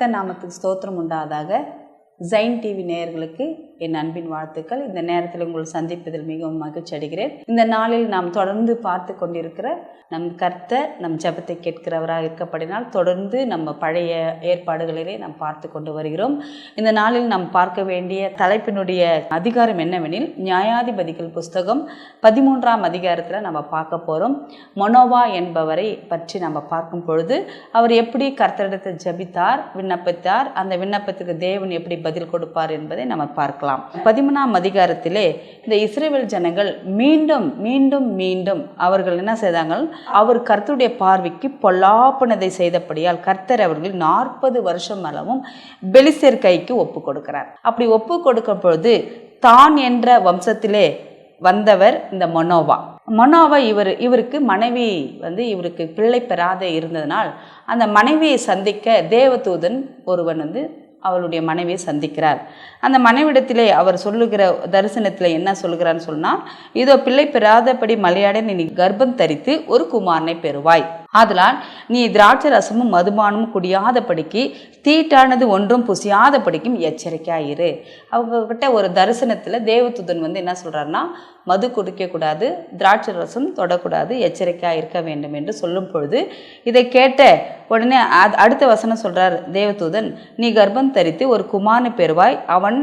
கர்த்த நாமத்துக்கு ஸ்தோத்திரம் உண்டாதாக ஜைன் டிவி நேயர்களுக்கு என் அன்பின் வாழ்த்துக்கள். இந்த நேரத்தில் உங்கள் சந்திப்பதில் மிகவும் மகிழ்ச்சி அடைகிறேன். இந்த நாளில் நாம் தொடர்ந்து பார்த்து கொண்டிருக்கிற நம் கர்த்தர் நம் ஜெபத்தை கேட்கிறவராக இருக்கப்படினால் தொடர்ந்து நம்ம பழைய ஏற்பாடுகளிலே நாம் பார்த்து கொண்டு வருகிறோம். இந்த நாளில் நாம் பார்க்க வேண்டிய தலைப்பினுடைய அதிகாரம் என்னவெனில் நியாயாதிபதிகள் புஸ்தகம் பதிமூன்றாம் அதிகாரத்தில் நம்ம பார்க்க போகிறோம் மொனோவா என்பவரை பற்றி நம்ம பார்க்கும் பொழுது அவர் எப்படி கர்த்தரிடத்தை ஜெபித்தார் விண்ணப்பித்தார் அந்த விண்ணப்பத்துக்கு தேவன் எப்படி பதில் கொடுப்பார் என்பதை நம்ம பார்க்கலாம். பதிமூணாம் அதிகாரத்திலே இந்த இஸ்ரேல் ஜனங்கள் மீண்டும் மீண்டும் மீண்டும் அவர்கள் என்ன செய்தாங்க அவர் கர்த்தருடைய பார்வைக்கு பொல்லாப்பனதை செய்தபடியால் கர்த்தர் அவர்கள் நாற்பது வருஷம் அளவும் பெலிசேர் கைக்கு ஒப்பு கொடுக்கிறார். அப்படி ஒப்பு கொடுக்கும் பொழுது தான் என்ற வம்சத்திலே வந்தவர் இந்த மனோவா. மனோவா இவர் இவருக்கு மனைவி வந்து இவருக்கு பிள்ளை பெறாத இருந்ததனால் அந்த மனைவியை சந்திக்க தேவதூதன் ஒருவன் வந்து அவளுடைய மனைவியை சந்திக்கிறார். அந்த மனைவிடத்திலே அவர் சொல்லுகிற தரிசனத்தில் என்ன சொல்கிறான்னு சொன்னால் இதோ பிள்ளை பெறாதபடி மலையாட நீ கர்ப்பம் தரித்து ஒரு குமாரனை பெறுவாய். ஆதலால் நீ திராட்சை ரசமும் மதுபானமும் குடியாதபடிக்கு தீட்டானது ஒன்றும் புசியாதபடிக்கும் எச்சரிக்கையாயிரு. அவங்கக்கிட்ட ஒரு தரிசனத்தில் தேவதூதன் வந்து என்ன சொல்கிறாருன்னா மது குடிக்கக்கூடாது திராட்சை ரசம் தொடக்கூடாது எச்சரிக்கையாக இருக்க வேண்டும் என்று சொல்லும் பொழுது இதை கேட்ட உடனே அது அடுத்த வசனம் சொல்கிறார் தேவதூதன் நீ கர்ப்பம் தரித்து ஒரு குமாரனை பெறுவாய் அவன்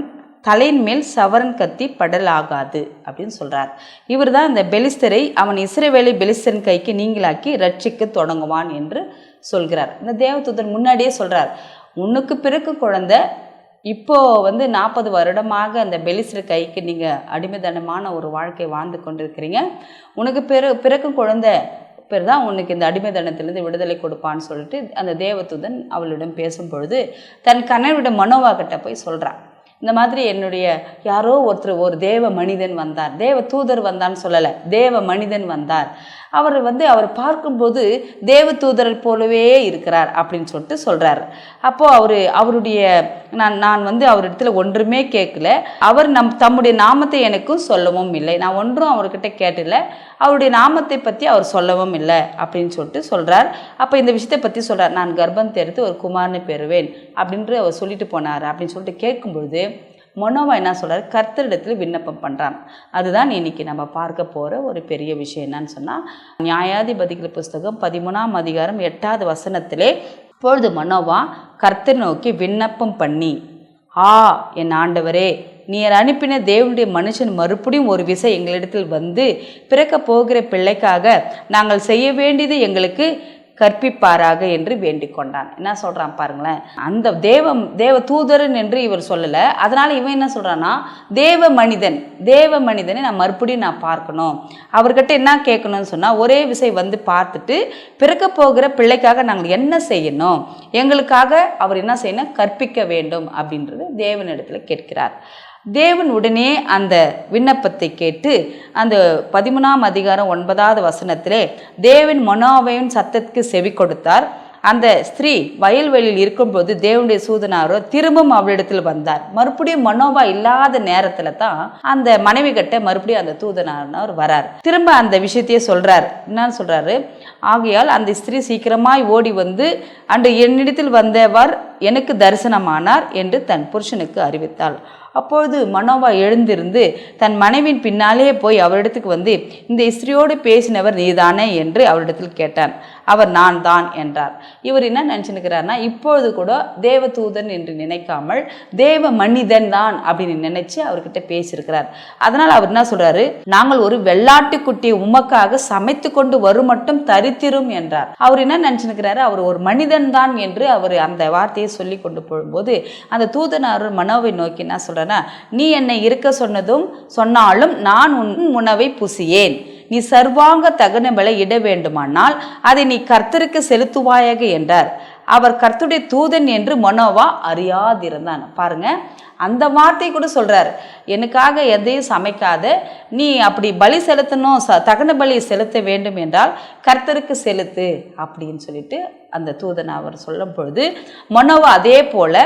தலையின் மேல் சவரன் கத்தி படலாகாது அப்படின்னு சொல்கிறார் இவர் தான் இந்த பெலிஸ்தரை அவன் இஸ்ரவேலை பெலிஸ்தரின் கைக்கு நீங்களாக்கி ரட்சிக்க தொடங்குவான் என்று சொல்கிறார். இந்த தேவதூதன் முன்னாடியே சொல்கிறார் உனக்கு பிறகு குழந்த இப்போ வந்து நாற்பது வருடமாக அந்த பெலிஸ்டர் கைக்கு நீங்கள் அடிமைதனமான ஒரு வாழ்க்கை வாழ்ந்து கொண்டிருக்கிறீங்க. உனக்கு பிற பிறக்கும் குழந்தை பேர் தான் உனக்கு இந்த அடிமைதனத்திலேருந்து விடுதலை கொடுப்பான்னு சொல்லிட்டு அந்த தேவதூதன் அவளிடம் பேசும் பொழுது தன் கணவரிட மனோவாகிட்ட போய் சொல்கிறான் இந்த மாதிரி என்னுடைய யாரோ ஒருத்தர் ஒரு தேவ மனிதன் வந்தார். தேவ தூதர் வந்தான்னு சொல்லலை. தேவ மனிதன் வந்தார். அவர் வந்து அவர் பார்க்கும்போது தேவதூதர் போலவே இருக்கிறார் அப்படின்னு சொல்லிட்டு சொல்கிறார் அப்போது அவர் அவருடைய நான் நான் வந்து அவர் இடத்துல ஒன்றுமே கேட்கல. அவர் நம் தம்முடைய நாமத்தை எனக்கும் சொல்லவும் இல்லை. நான் ஒன்றும் அவர்கிட்ட கேட்டல அவருடைய நாமத்தை பற்றி அவர் சொல்லவும் இல்லை அப்படின்னு சொல்லிட்டு சொல்கிறார் அப்போ இந்த விஷயத்தை பற்றி சொல்கிறார் நான் கர்ப்பம் தெரித்து ஒரு குமார்னு பெறுவேன் அப்படின்ட்டு அவர் சொல்லிட்டு போனார் அப்படின்னு சொல்லிட்டு கேட்கும்பொழுது மனோவா என்ன சொல்கிறார் கர்த்தரிடத்தில் விண்ணப்பம் பண்ணுறான் அதுதான் இன்னைக்கு நம்ம பார்க்க போகிற ஒரு பெரிய விஷயம் என்னன்னு சொன்னால் நியாயாதிபதிகள் புஸ்தகம் பதிமூணாம் அதிகாரம் எட்டாவது வசனத்திலே பொழுது மனோவா கர்த்தர் நோக்கி விண்ணப்பம் பண்ணி ஆ என் ஆண்டவரே நீர் அனுப்பின தேவனுடைய மனுஷன் மறுபடியும் ஒரு விசை எங்களிடத்தில் வந்து பிறக்க போகிற பிள்ளைக்காக நாங்கள் செய்ய வேண்டியது எங்களுக்கு கற்பிப்பாராக என்று வேண்டிக் கொண்டான். என்ன சொல்கிறான் பாருங்களேன். அந்த தேவ தேவ தூதரன் என்று இவர் சொல்லலை. அதனால் இவன் என்ன சொல்கிறான்னா தேவ மனிதன் தேவ மனிதனை நான் மறுபடியும் நான் பார்க்கணும். அவர்கிட்ட என்ன கேட்கணும்னு சொன்னால் ஒரே விசை வந்து பார்த்துட்டு பிறக்க போகிற பிள்ளைக்காக நாங்கள் என்ன செய்யணும்? எங்களுக்காக அவர் என்ன செய்யணும்? கற்பிக்க வேண்டும் அப்படின்றது தேவனிடத்தில் கேட்கிறார். தேவன் உடனே அந்த விண்ணப்பத்தை கேட்டு அந்த பதிமூணாம் அதிகாரம் ஒன்பதாவது வசனத்திலே தேவன் மனோவையின் சத்தத்துக்கு செவி கொடுத்தார். அந்த ஸ்திரீ வயல்வெளியில் இருக்கும்போது தேவனுடைய சூதனாரோ திரும்பவும் அவளிடத்தில் வந்தார். மறுபடியும் மனோவா இல்லாத நேரத்தில் தான் அந்த மனைவி கிட்ட மறுபடியும் அந்த தூதனார் வரார். திரும்ப அந்த விஷயத்தையே சொல்றார். என்னன்னு சொல்றாரு? ஆகையால் அந்த ஸ்திரீ சீக்கிரமாய் ஓடி வந்து அன்று என்னிடத்தில் வந்தவர் எனக்கு தரிசனமானார் என்று தன் புருஷனுக்கு அறிவித்தாள். அப்பொழுது மனோவா எழுந்திருந்து தன் மனைவின் பின்னாலே போய் அவரிடத்துக்கு வந்து இந்த ஸ்திரியோடு பேசினவர் நீதானே என்று அவரிடத்தில் கேட்டான். அவர் நான் தான் என்றார். இவர் என்ன நினச்சிருக்கிறார்னா இப்பொழுது கூட தேவதூதன் என்று நினைக்காமல் தேவ மனிதன் தான் அப்படின்னு நினைச்சு அவர்கிட்ட பேசியிருக்கிறார். அதனால் அவர் என்ன சொல்றாரு நாங்கள் ஒரு வெள்ளாட்டுக்குட்டியை உமக்காக சமைத்து கொண்டு வரும் மட்டும் தரித்திரும் என்றார். அவர் என்ன நினச்சிருக்கிறாரு அவர் ஒரு மனிதன் தான் என்று அவர் அந்த வார்த்தையை சொல்லி கொண்டு போகும்போது அந்த தூதனார் மனோவை நோக்கி என்ன சொல்கிறேன்னா நீ என்னை இருக்க சொன்னதும் சொன்னாலும் நான் உன் உணவை புசியேன். நீ சர்வாங்க தகனங்களை இட வேண்டுமானால் அதை நீ கர்த்தருக்கு செலுத்துவாயாக என்றார். அவர் கர்த்தருடைய தூதன் என்று மனோவா அறியாதிருந்தான். பாருங்க அந்த வார்த்தை கூட சொல்கிறார் எனக்காக எதையும் சமைக்காத நீ அப்படி பலி செலுத்தணும் ச தகன பலி செலுத்த வேண்டும் என்றால் கர்த்தருக்கு செலுத்து அப்படின்னு சொல்லிட்டு அந்த தூதன் அவர் சொல்லும் பொழுது மனோவா அதே போல்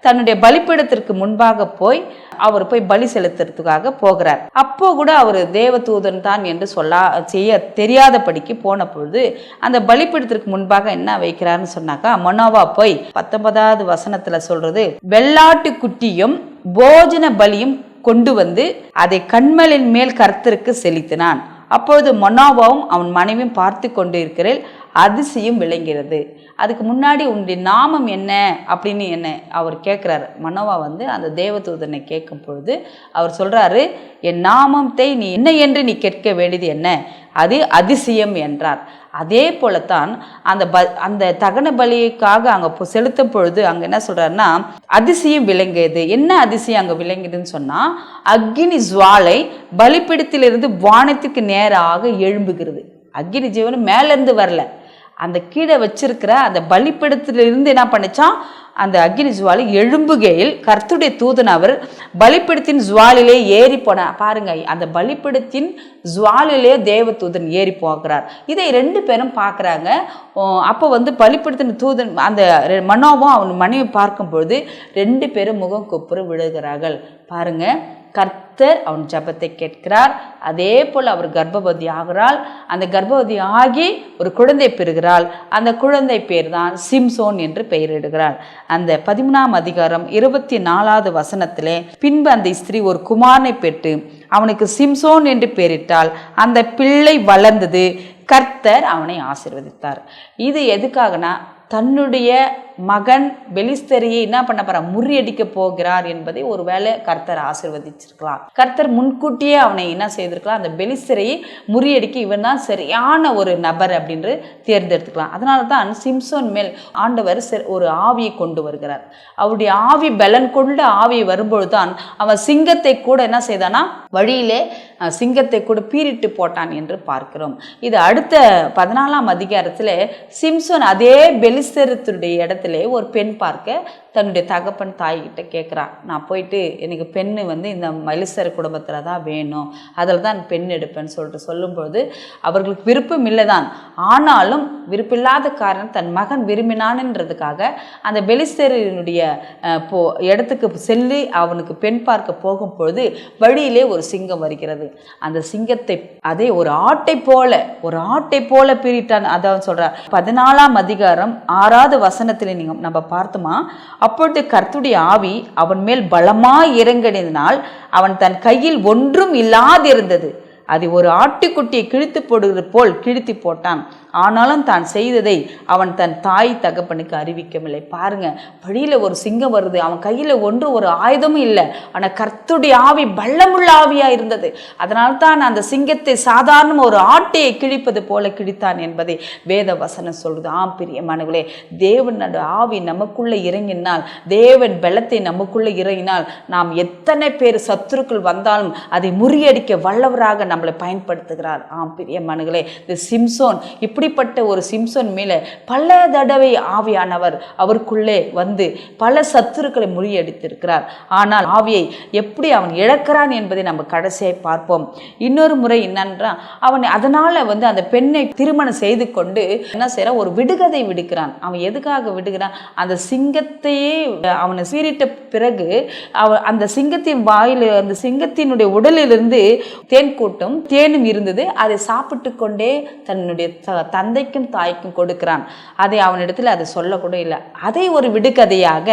தன்னுடைய பலிப்பிடத்திற்கு முன்பாக போய் அவர் போய் பலி செலுத்துறதுக்காக போகிறார். அப்போ கூட அவர் தேவதூதன் தான் என்று சொல்ல செய்ய தெரியாதபடிக்கு போன பொழுது அந்த பலிப்பீடத்திற்கு முன்பாக என்ன வைக்கிறாருன்னு சொன்னாக்கா மனோவா போய் பத்தொன்பதாவது வசனத்துல சொல்றது வெள்ளாட்டு குட்டியும் போஜன பலியும் கொண்டு வந்து அதை கண்மலின் மேல் கர்த்தருக்கு செலுத்தினான். அப்பொழுது மொனாவாவும் அவன் மனைவியும் பார்த்து கொண்டு இருக்கிறேன் அதிசயம் விளங்கிறது. அதுக்கு முன்னாடி உன்னுடைய நாமம் என்ன அப்படின்னு என்ன அவர் கேட்குறாரு மனோவா வந்து அந்த தேவதூதனை கேட்கும் பொழுது அவர் சொல்கிறாரு என் நாமத்தை நீ என்ன என்று நீ கேட்க வேண்டியது என்ன? அது அதிசயம் என்றார். அதே போலத்தான் அந்த ப அந்த தகன பலிக்காக அங்கே செலுத்தும் பொழுது அங்கே என்ன சொல்கிறாருன்னா அதிசயம் விளங்குது என்ன அதிசயம் அங்கே விளங்குதுன்னு சொன்னால் அக்னி ஜுவாலை பலிப்பிடத்திலிருந்து வானத்துக்கு நேராக எழும்புகிறது. அக்னி ஜீவனம் மேலேருந்து வரல. அந்த கீழே வச்சிருக்கிற அந்த பலிப்பிடத்திலிருந்து என்ன பண்ணிச்சான்? அந்த அக்னி ஜுவாலி எழும்புகையில் கர்த்துடைய தூதன் அவர் பலிப்பிடத்தின் ஜுவாலிலே ஏறி போன பாருங்க அந்த பலிப்பிடத்தின் ஜுவாலிலே தேவ தூதன் ஏறி போகிறார். இதை ரெண்டு பேரும் பார்க்குறாங்க. அப்போ வந்து பலிப்பிடத்தின் தூதன் அந்த மனோவும் அவன் மனைவி பார்க்கும் பொழுது ரெண்டு பேரும் முகம் கொப்புற விழுகிறார்கள். பாருங்கள் கர்த்தர் அவன் ஜபத்தை கேட்கிறார். அதே போல் அவர் கர்ப்பவதி ஆகிறாள். அந்த கர்ப்பவதி ஆகி ஒரு குழந்தை பெறுகிறாள். அந்த குழந்தை பேர் தான் சிம்சோன் என்று பெயரிடுகிறாள் அந்த பதிமூணாம் அதிகாரம் இருபத்தி நாலாவது வசனத்திலே பின்பு அந்த ஸ்திரீ ஒரு குமாரனை பெற்று அவனுக்கு சிம்சோன் என்று பெயரிட்டால் அந்த பிள்ளை வளர்ந்தது. கர்த்தர் அவனை ஆசிர்வதித்தார். இது எதுக்காகனா தன்னுடைய மகன் பெலிஸ்தரியை என்ன பண்ண போறார் முறியடிக்க போகிறார் என்பதை ஒருவேளை கர்த்தர் ஆசிர்வதிச்சிருக்கலாம். கர்த்தர் முன்கூட்டியே அவனை என்ன செய்திருக்கலாம்? அந்த பெலிஸ்தரையை முறியடிக்க இவன் தான் சரியான ஒரு நபர் அப்படின்று தேர்ந்தெடுத்துக்கலாம். அதனால தான் சிம்சோன் மேல் ஆண்டவர் செ- ஒரு ஆவியை கொண்டு வருகிறார். அவருடைய ஆவி பலன் கொண்ட ஆவி வரும்பொழுது தான் அவன் சிங்கத்தை கூட என்ன செய்தானா? வழியிலே சிங்கத்தை கூட பீரிட்டு போட்டான் என்று பார்க்கிறோம். இது அடுத்த பதினாலாம் அதிகாரத்தில் சிம்சோன் அதே பெலிஸ்தரத்துடைய இடத்துல ஒரு பெண் பார்க்க தன்னுடைய தகப்பன் தாய்கிட்ட கேட்குறான் நான் போயிட்டு எனக்கு பெண்ணு வந்து இந்த மலிசர் குடும்பத்தில் தான் வேணும். அதில் தான் பெண் எடுப்பேன்னு சொல்லிட்டு சொல்லும்பொழுது அவர்களுக்கு விருப்பம் இல்லை தான் ஆனாலும் விருப்பில்லாத காரணம் தன் மகன் விரும்பினான்ன்றதுக்காக அந்த பெலிஸ்தரனுடைய போ இடத்துக்கு செல்லி அவனுக்கு பெண் பார்க்க போகும்பொழுது வழியிலே ஒரு சிங்கம் வருகிறது. அந்த சிங்கத்தை அதே ஒரு ஆட்டை போல ஒரு ஆட்டை போல பிரிட்டான் அதான் சொல்றார் பதினாலாம் அதிகாரம் ஆறாவது வசனத்தில் நீங்க நம்ம பார்த்தோமா? அப்பொழுது கர்த்துடைய ஆவி அவன் மேல் பலமாய் இறங்கினால் அவன் தன் கையில் ஒன்றும் இல்லாதிருந்தது. அது ஒரு ஆட்டுக்குட்டியை கிழித்து போடுவது போல் கிழித்து போட்டான். ஆனாலும் தான் செய்ததை அவன் தன் தாய் தகப்பனுக்கு அறிவிக்கவில்லை. பாருங்க வழியில் ஒரு சிங்கம் வருது. அவன் கையில் ஒன்று ஒரு ஆயுதமும் இல்லை. ஆனால் கர்த்துடைய ஆவி பள்ளமுள்ள ஆவியாக இருந்தது. அதனால தான் அந்த சிங்கத்தை சாதாரண ஒரு ஆட்டையை கிழிப்பது போல கிழித்தான் என்பதை வேத வசனம் சொல்லுது. ஆம் பிரியமானவர்களே தேவன் ஆவி நமக்குள்ளே இறங்கினால் தேவன் பலத்தை நமக்குள்ளே இறங்கினால் நாம் எத்தனை பேர் சத்துருக்கள் வந்தாலும் அதை முறியடிக்க வல்லவராக நம்மளை பயன்படுத்துகிறார். ஆம் பிரியமானவர்களே இந்த சிம்சோன் இப்படி இப்படிப்பட்ட ஒரு சிம்சன் மேலே பல தடவை ஆவியானவர் அவருக்குள்ளே வந்து பல சத்துருக்களை முறியடித்திருக்கிறார். ஆனால் ஆவியை எப்படி அவன் இழக்கிறான் என்பதை நம்ம கடைசியாக பார்ப்போம். இன்னொரு முறை என்னன்றான் அவன் அதனால் வந்து அந்த பெண்ணை திருமணம் செய்து கொண்டு என்ன செய்கிறான் ஒரு விடுகதை விடுக்கிறான். அவன் எதுக்காக விடுகிறான்? அந்த சிங்கத்தையே அவனை சீரிட்ட பிறகு அவ அந்த சிங்கத்தின் வாயில் அந்த சிங்கத்தினுடைய உடலிலிருந்து தேன் கூட்டும் தேனும் இருந்தது. அதை சாப்பிட்டு கொண்டே தன்னுடைய தந்தைக்கும் தாய்க்கும் கொடுக்கிறான். அதை அவனிடத்தில் அது சொல்லக்கூட இல்லை. அதை ஒரு விடுகதையாக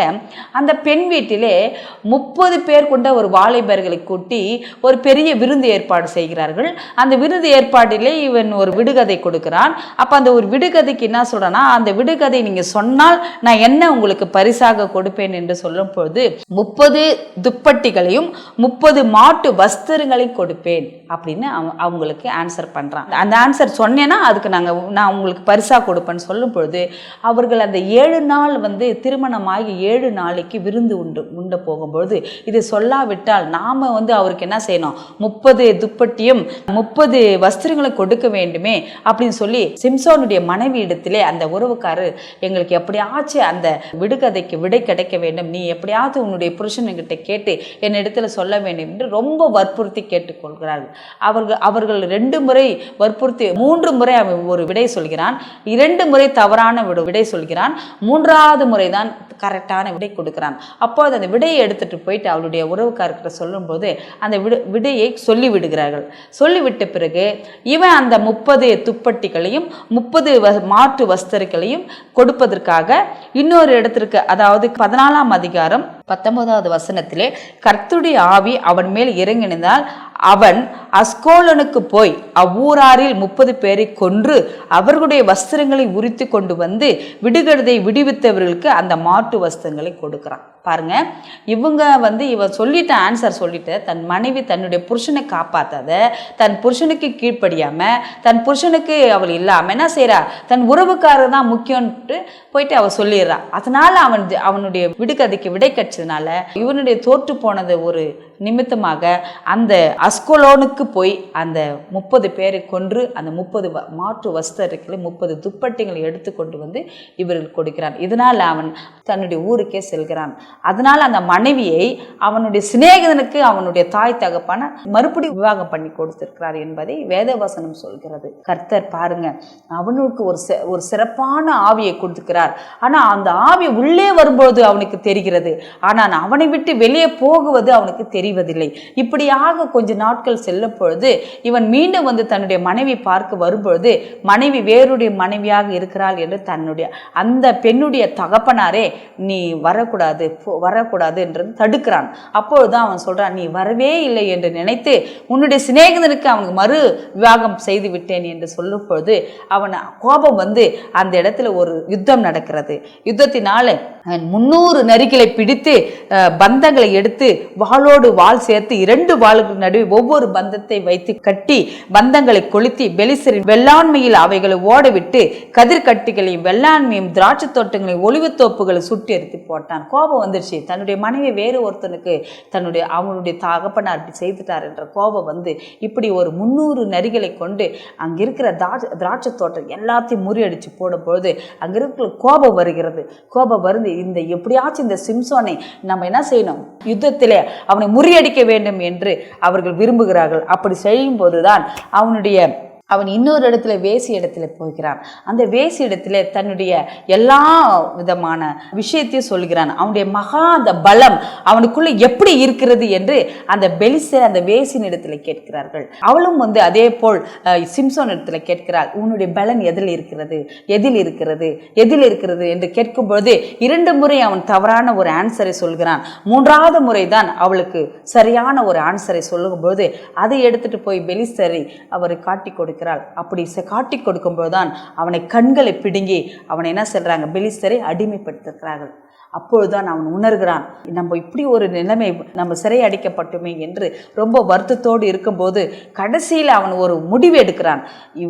அந்த பெண் வீட்டிலே முப்பது பேர் கொண்ட ஒரு வாலிபர்களை கூட்டி ஒரு பெரிய விருந்து ஏற்பாடு செய்கிறார்கள். அந்த விருந்து ஏற்பாட்டிலே இவன் ஒரு விடுகதை கொடுக்கிறான். அப்போ அந்த ஒரு விடுகதைக்கு என்ன சொல்கிறேன்னா அந்த விடுகதை நீங்கள் சொன்னால் நான் என்ன உங்களுக்கு பரிசாக கொடுப்பேன் என்று சொல்லும் பொழுது முப்பது துப்பட்டிகளையும் முப்பது மாட்டு வஸ்திரங்களையும் கொடுப்பேன் அப்படின்னு அவ- அவங்களுக்கு ஆன்சர் பண்ணுறான் அந்த ஆன்சர் சொன்னேன்னா அதுக்கு நாங்கள் நான் உங்களுக்கு பரிசாக கொடுப்பேன்னு சொல்லும் பொழுது அவர்கள் அந்த ஏழு நாள் வந்து திருமணமாகி ஏழு நாளைக்கு விருந்து உண்டு உண்டு போகும்பொழுது இது சொல்லாவிட்டால் நாம் வந்து அவருக்கு என்ன செய்யணும்? முப்பது துப்பட்டியும் முப்பது வஸ்திரங்களை கொடுக்க வேண்டுமே அப்படின்னு சொல்லி சிம்சோனுடைய மனைவி இடத்திலே அந்த உறவுக்காரர் எங்களுக்கு எப்படியாச்சும் அந்த விடுகதைக்கு விடை கிடைக்க வேண்டும் நீ எப்படியாவது உன்னுடைய புருஷனுங்கிட்ட கேட்டு என் இடத்துல சொல்ல வேண்டும் என்று ரொம்ப வற்புறுத்தி கேட்டுக்கொள்கிறார்கள். அவர்கள் அவர்கள் ரெண்டு முறை வற்புறுத்தி மூன்று முறை அவன் ஒரு விடை சொல்கிறான். இரண்டு முறை தவறான விடு- விடை சொல்கிறான். மூன்றாவது முறை தான் கரெக்டான விடை கொடுக்குறான். அப்போது அந்த விடையை எடுத்துட்டு போயிட்டு அவளுடைய உறவுக்காரர்கிட்ட சொல்லும்போது அந்த விடு விடையை சொல்லி விடுகிறார்கள். சொல்லிவிட்ட பிறகு இவன் அந்த முப்பது துப்பட்டிகளையும் முப்பது வ மாற்று வஸ்தர்களையும் கொடுப்பதற்காக இன்னொரு இடத்திற்கு அதாவது பதினாலாம் அதிகாரம் பத்தொன்பதாவது வசனத்திலே கர்த்துடைய ஆவி அவன் மேல் இறங்கினதால் அவன் அஸ்கோலனுக்கு போய் அவ்வூராரில் முப்பது பேரை கொன்று அவர்களுடைய வஸ்திரங்களை உரித்து கொண்டு வந்து விடுகடதை விடுவித்தவர்களுக்கு அந்த மாட்டு வஸ்திரங்களை கொடுக்குறான். பாருங்க இவங்க வந்து இவ சொல்லிட்ட ஆன்சர் சொல்லிட்டு தன் மனைவி தன்னுடைய புருஷனை காப்பாத்தாத தன் புருஷனுக்கு கீழ்ப்படியாம தன் புருஷனுக்கு அவள் இல்லாம என்ன செய்யறா தன் உறவுக்காரர் தான் முக்கியம்ட்டு போயிட்டு அவள் சொல்லிடுறா. அதனால அவன் அவனுடைய விடுகதைக்கு விடை கட்சதுனால இவனுடைய தோற்று போனது ஒரு நிமித்தமாக அந்த அஸ்கோலோனுக்கு போய் அந்த முப்பது பேரை கொன்று அந்த முப்பது வ- மாற்று வஸ்தர்களை முப்பது துப்பட்டிகளை எடுத்து கொண்டு வந்து இவர்கள் கொடுக்கிறான். இதனால் அவன் தன்னுடைய ஊருக்கே செல்கிறான். அதனால் அந்த மனைவியை அவனுடைய சிநேகிதனுக்கு அவனுடைய தாய் தகப்பான மறுபடி விவாகம் பண்ணி கொடுத்திருக்கிறார் என்பதை வேதவசனம் சொல்கிறது. கர்த்தர் பாருங்க அவனுக்கு ஒரு ஒரு சிறப்பான ஆவியை கொடுத்துக்கிறார் ஆனால் அந்த ஆவி உள்ளே வரும்போது அவனுக்கு தெரிகிறது. ஆனால் அவனை விட்டு வெளியே போகுவது அவனுக்கு தெரிவதில்லை. இப்படியாக கொஞ்ச நாட்கள் செல்ல பொழுது இவன் மீண்டும் வந்து தன்னுடைய மனைவி பார்க்க வரும்பொழுது மனைவி வேறுடைய மனைவியாக இருக்கிறாள் என்று தன்னுடைய அந்த பெண்ணுடைய தகப்பனாரே நீ வரக்கூடாது வரக்கூடாது என்று தடுக்கிறான். அப்பொழுது அவன் சொல்றான் நீ வரவே இல்லை என்று நினைத்து உன்னுடைய சிநேகிதனுக்கு அவனுக்கு மறு விவாகம் செய்து விட்டேன் என்று சொல்லும் பொழுது அவன் கோபம் வந்து அந்த இடத்துல ஒரு யுத்தம் நடக்கிறது. யுத்தத்தினால முன்னூறு நரிகளை பிடித்து பந்தங்களை எடுத்து வாளோடு வாள் சேர்த்து இரண்டு வாளுக்கு நடுவே ஒவ்வொரு பந்தத்தை வைத்து கட்டி பந்தங்களை கொளுத்தி பெலிசரின் வெள்ளாண்மையில் அவைகளை ஓடவிட்டு கதிர்கட்டிகளையும் வெள்ளாண்மையும் திராட்சை தோட்டங்களையும் ஒளிவுத்தோப்புகளை சுட்டி எரித்து போட்டான். கோபம் வந்துருச்சு தன்னுடைய மனைவி வேறு ஒருத்தனுக்கு தன்னுடைய அவனுடைய தகப்பனார் இப்படி செய்துட்டார் என்ற கோபம் வந்து இப்படி ஒரு முந்நூறு நரிகளை கொண்டு அங்க இருக்கிற திராட்சை திராட்சை தோட்டம் எல்லாத்தையும் முறியடிச்சு போடும்பொழுது பொழுது இருக்கிற கோபம் வருகிறது. கோபம் வருது இந்த எப்படியாச்சும் இந்த சிம்சோனை நம்ம என்ன செய்யணும்? யுத்தத்திலே அவனை முறியடிக்க வேண்டும் என்று அவர்கள் விரும்புகிறார்கள். அப்படி செய்யும் போதுதான் அவனுடைய அவன் இன்னொரு இடத்துல வேசி இடத்துல போகிறான். அந்த வேசி இடத்துல தன்னுடைய எல்லா விதமான விஷயத்தையும் சொல்கிறான். அவனுடைய மகா அந்த பலம் அவனுக்குள்ள எப்படி இருக்கிறது என்று அந்த பெலிசர் அந்த வேசின் இடத்துல கேட்கிறார்கள். அவளும் வந்து அதே போல் சிம்சோன் இடத்துல கேட்கிறாள் உன்னுடைய பலன் எதில் இருக்கிறது? எதில் இருக்கிறது? எதில் இருக்கிறது? என்று கேட்கும்பொழுது இரண்டு முறை அவன் தவறான ஒரு ஆன்சரை சொல்கிறான். மூன்றாவது முறை தான் அவளுக்கு சரியான ஒரு ஆன்சரை சொல்லும்போது அதை எடுத்துட்டு போய் பெலிசரை அவர் காட்டி கொடுக்கிறாள் அப்படி காட்டி கொடுக்கும்போது தான் அவனை கண்களை பிடுங்கி அவனை என்ன சொல்றாங்க? பெலிஸ்தரை அடிமைப்படுத்துகிறார்கள். அப்பொழுதுதான் அவன் உணர்கிறான். நம்ம இப்படி ஒரு நிலைமை நம்ம சிறையடைக்கப்பட்டுமே என்று ரொம்ப வருத்தத்தோடு இருக்கும்போது கடைசியில் அவன் ஒரு முடிவு எடுக்கிறான்.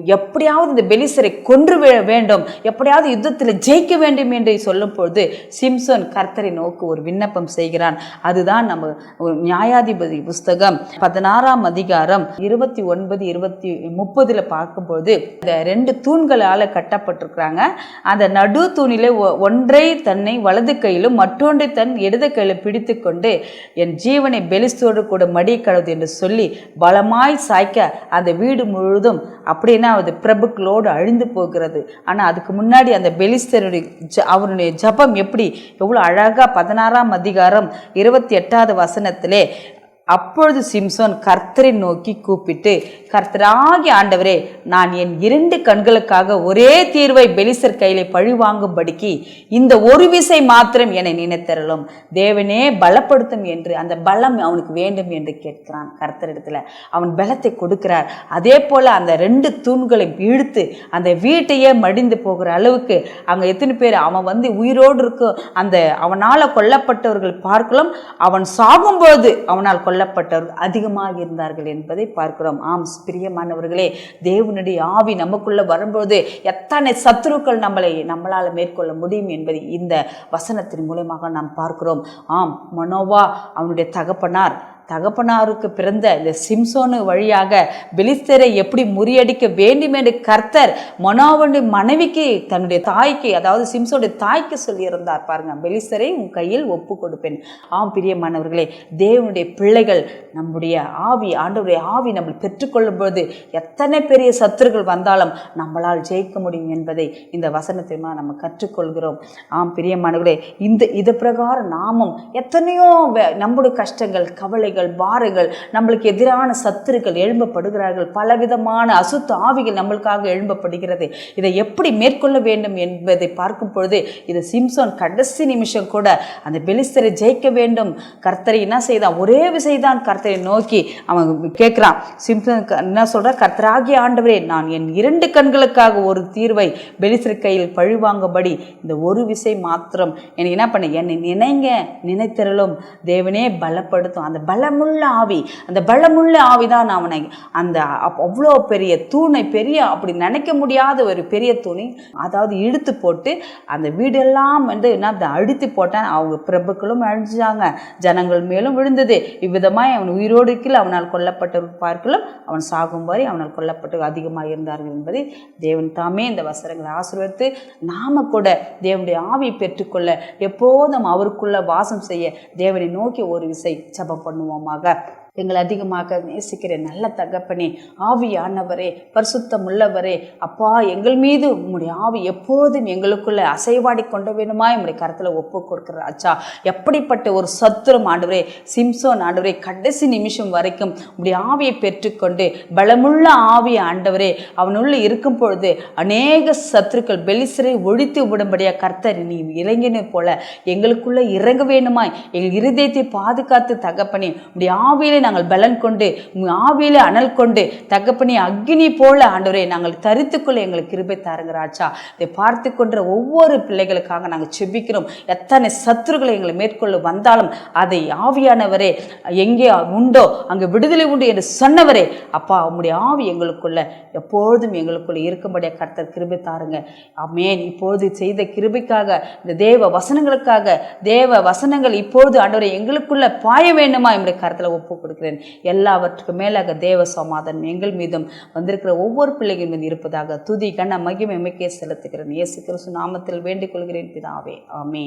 எப்படியாவது இந்த பெலிசரை கொன்று வேண்டும். எப்படியாவது யுத்தத்தில் ஜெயிக்க வேண்டும் என்று சொல்லும் பொழுது சிம்சன் கர்த்தரை நோக்கு ஒரு விண்ணப்பம் செய்கிறான். அதுதான் நம்ம ஒரு நியாயாதிபதி புஸ்தகம் பதினாறாம் அதிகாரம் இருபத்தி ஒன்பது இருபத்தி முப்பதில் பார்க்கும்போது இந்த ரெண்டு தூண்களால் கட்டப்பட்டிருக்கிறாங்க. அந்த நடு தூணிலே ஒ- ஒன்றை தன்னை வலது கை கையிலும் மற்றொன்றை தன் இடது கையிலும் பிடித்து கொண்டு என் ஜீவனை பெலிஸ்தோடு கூட மடி என்று சொல்லி பலமாய் சாய்க்க அந்த வீடு முழுவதும் அப்படின்னா அது பிரபுக்களோடு அழிந்து போகிறது. ஆனால் அதுக்கு முன்னாடி அந்த பெலிஸ்தருடைய ஜ அவருடைய ஜபம் எப்படி? எவ்வளோ அழகாக பதினாறாம் அதிகாரம் இருபத்தி எட்டாவது வசனத்திலே அப்பொழுது சிம்சோன் கர்த்தரை நோக்கி கூப்பிட்டு கர்த்தராகி ஆண்டவரே நான் என் இரண்டு கண்களுக்காக ஒரே தீர்வை பெலிசர் கையிலே பழி வாங்கும்படிக்கு இந்த ஒரு விசை மாத்திரம் என்னை நினைத்தரலும் தேவனே பலப்படுத்தும் என்று அந்த பலம் அவனுக்கு வேண்டும் என்று கேட்கிறான் கர்த்தரிடத்துல. அவன் பலத்தை கொடுக்கிறார். அதே போல அந்த ரெண்டு தூண்களை இழுத்து அந்த வீட்டையே மடிந்து போகிற அளவுக்கு அங்கே எத்தனை பேர் அவன் வந்து உயிரோடு இருக்கும் அந்த அவனால் கொல்லப்பட்டவர்கள் பார்க்கலாம் அவன் சாகும்போது அவனால் கொல்ல கொல்லப்பட்டவர்கள் அதிகமாக இருந்தார்கள் என்பதை பார்க்கிறோம். ஆம் பிரியமானவர்களே தேவனுடைய ஆவி நமக்குள்ளே வரும்போது எத்தனை சத்துருக்கள் நம்மளை நம்மளால் மேற்கொள்ள முடியும் என்பதை இந்த வசனத்தின் மூலமாக நாம் பார்க்கிறோம். ஆம் மனோவா அவனுடைய தகப்பனார் தகப்பனாருக்கு பிறந்த இந்த சிம்சோனு வழியாக பெலிஸ்தரை எப்படி முறியடிக்க வேண்டும் என்று கர்த்தர் மனோவனுடைய மனைவிக்கு தன்னுடைய தாய்க்கு அதாவது சிம்சோனுடைய தாய்க்கு சொல்லியிருந்தார். பாருங்க பெலிஸ்தரை உன் கையில் ஒப்பு கொடுப்பேன். ஆம் பிரியமானவர்களே தேவனுடைய பிள்ளைகள் நம்முடைய ஆவி ஆண்டவருடைய ஆவி நம்ம பெற்றுக்கொள்ளும் பொழுது எத்தனை பெரிய சத்துருகள் வந்தாலும் நம்மளால் ஜெயிக்க முடியும் என்பதை இந்த வசனத்தை நம்ம கற்றுக்கொள்கிறோம். ஆம் பிரியமானவர்களே இந்த இது பிரகாரம் நாமும் எத்தனையோ நம்முடைய கஷ்டங்கள் கவலைகள் பாரங்கள் நம்மளுக்கு எதிரான சத்துருக்கள் எழும்பப்படுகிறார்கள். பலவிதமான அசுத்த ஆவிகள் நம்மளுக்காக எழும்பப்படுகிறது. இதை எப்படி மேற்கொள்ள வேண்டும் என்பதை பார்க்கும் பொழுது இது சிம்சோன் கடைசி நிமிஷம் கூட அந்த பெலிஸ்தரை ஜெயிக்க வேண்டும். கர்த்தரை என்ன செய்தான்? ஒரே விசைதான் கர்த்தரை நோக்கி அவன் கேட்குறான். சிம்சன் என்ன சொல்ற? கர்த்தராகிய ஆண்டவரே நான் என் இரண்டு கண்களுக்காக ஒரு தீர்வை பெலிஸ்தர் கையில் பழிவாங்கும்படி இந்த ஒரு விசை மாத்திரம் எனக்கு என்ன பண்ண என்னை நினைங்க நினைத்திரலும் தேவனே பலப்படுத்தும். அந்த பல பலமுள்ள ஆவி. அந்த பலமுள்ள ஆவி தான் அவனை அந்த அவ்வளோ பெரிய தூணை பெரிய அப்படி நினைக்க முடியாத ஒரு பெரிய தூணை அதாவது இழுத்து போட்டு அந்த வீடெல்லாம் வந்து என்ன அதை அழுத்தி போட்டான். அவங்க பிரபுக்களும் அழிஞ்சாங்க ஜனங்கள் மேலும் விழுந்தது. இவ்விதமாய் அவன் உயிரோடு இருக்கையில் அவனால் கொல்லப்பட்ட பார்க்கலும் அவன் சாகும் வரை அவனால் கொல்லப்பட்டு அதிகமாக இருந்தார்கள் என்பதை தேவன் தாமே இந்த வசனங்களை ஆசீர்வதித்து நாம கூட தேவனுடைய ஆவியை பெற்றுக்கொள்ள எப்போதும் அவருக்குள்ள வாசம் செய்ய தேவனை நோக்கி ஒரு விசை ஜெபம் பண்ணுவோமாக எங்களை அதிகமாக நேசிக்கிற நல்ல தகப்பனே ஆவியானவரே பரிசுத்தம் உள்ளவரே அப்பா எங்கள் மீது உம்முடைய ஆவி எப்போதும் எங்களுக்குள்ள அசைவாடி கொண்டு வேணுமா உம்முடைய கருத்தில் ஒப்பு கொடுக்குற ஆச்சா எப்படிப்பட்ட ஒரு சத்துரம் ஆண்டவரே சிம்சோன் ஆண்டவரே கடைசி நிமிஷம் வரைக்கும் உம்முடைய ஆவியை பெற்றுக்கொண்டு பலமுள்ள ஆவி ஆண்டவரே அவனுள்ள இருக்கும் பொழுது அநேக சத்துருக்கள் பெலிசரை ஒழித்து விடும்படியா கர்த்தர் நீ இறங்கினே போல எங்களுக்குள்ள இறங்க வேணுமாய் எங்கள் இருதயத்தை பாதுகாத்து தகப்பனே உடைய ஆவியிலே நாங்கள் பலன் கொண்டு ஆவியில அனல் கொண்டு தகப்பனி அக்னி போல ஆண்டவரே நாங்கள் தரித்துக்கொள்ள எங்களுக்கு கிருபை தாருங்க ராஜா. இதை பார்த்து கொன்ற ஒவ்வொரு பிள்ளைகளுக்காக நாங்கள் செபிக்கிறோம். எத்தனை சத்துருக்களை எங்களை மேற்கொள்ள வந்தாலும் அதை ஆவியானவரே எங்கே உண்டோ அங்கே விடுதலை உண்டு என்று சொன்னவரே அப்பா உம்முடைய ஆவி எங்களுக்குள்ள எப்பொழுதும் எங்களுக்குள்ள இருக்கும்படியாக கர்த்தர் கிருபை தாருங்க அமேன் இப்பொழுது செய்த கிருபைக்காக இந்த தேவ வசனங்களுக்காக தேவ வசனங்கள் இப்பொழுது ஆண்டவரை எங்களுக்குள்ள பாய வேண்டுமா? என்னுடைய கருத்தில் ஒப்பு கொடுக்கிறேன். எல்லாவற்றுக்கும் மேலாக தேவ சமாதானம் எங்கள் மீதும் வந்திருக்கிற ஒவ்வொரு பிள்ளைகள் மீது இருப்பதாக துதி கண்ண மகிமை மிக்கே செலுத்துகிறேன். இயேசு கிறிஸ்து நாமத்தில் வேண்டிக் கொள்கிறேன். பிதாவே ஆமே